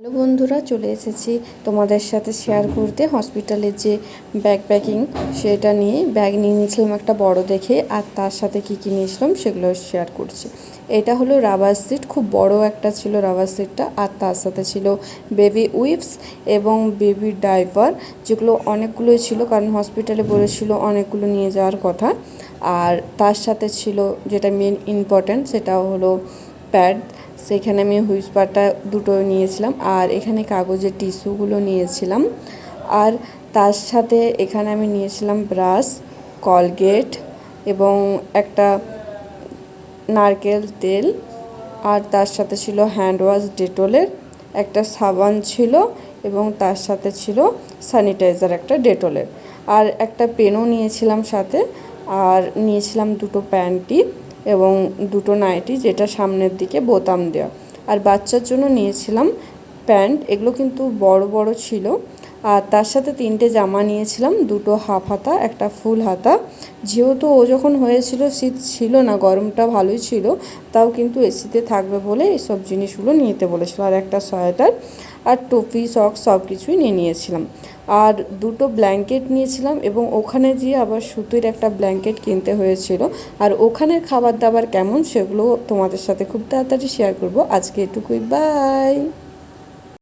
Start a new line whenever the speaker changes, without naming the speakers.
Hello বন্ধুরা, চলে এসেছি তোমাদের সাথে শেয়ার করতে। হসপিটালের যে ব্যাগ প্যাকিং সেটা নিয়ে ব্যাগ নিয়ে নিয়েছিলাম একটা বড় দেখে, আর তার সাথে কি কী নিয়েছিলাম সেগুলো শেয়ার করছি। এটা হলো রাবার সিট খুব বড় একটা ছিল রাবার সিটটা আর তার সাথে ছিল বেবি উইপস এবং বেবি ডাইপার যেগুলো অনেকগুলোই ছিল, কারণ হসপিটালে বলেছিল অনেকগুলো নিয়ে যাওয়ার কথা। আর তার সাথে ছিল যেটা মেন ইম্পর্ট্যান্ট সেটা হলো প্যাড সেখানে আমি হুইসপারটা দুটো নিয়েছিলাম আর এখানে কাগজের টিস্যুগুলো নিয়েছিলাম। আর তার সাথে এখানে আমি নিয়েছিলাম ব্রাশ, কলগেট এবং একটা নারকেল তেল। আর তার সাথে ছিল হ্যান্ড ওয়াশ ডেটলের একটা সাবান ছিল এবং তার সাথে ছিল স্যানিটাইজার একটা ডেটলের আর একটা পেনও নিয়েছিলাম সাথে। আর নিয়েছিলাম দুটো প্যান্টি। এবং দুটো নাইটি যেটা সামনের দিকে বোতাম দেওয়া। আর বাচ্চার জন্য নিয়েছিলাম প্যান্ট, এগুলো কিন্তু বড় বড় ছিল। আর তার সাথে তিনটে জামা নিয়েছিলাম, দুটো হাফ হাতা, একটা ফুল হাতা। যেহেতু ও যখন হয়েছিল, শীত ছিল না, গরমটা ভালোই ছিল, তাও কিন্তু এসিতে থাকবে বলে এসব জিনিসগুলো নিতে বলেছিল। আর একটা সোয়েটার আর টুপি সক্স সব কিছুই নিয়ে নিয়েছিলাম। আর দুটো ব্ল্যাঙ্কেট নিয়েছিলাম এবং ওখানে গিয়ে আবার সুতির একটা ব্ল্যাঙ্কেট কিনতে হয়েছিল। আর ওখানের খাবার দাবার কেমন সেগুলো তোমাদের সাথে খুব তাড়াতাড়ি শেয়ার করব। আজকে এটুকুই বাই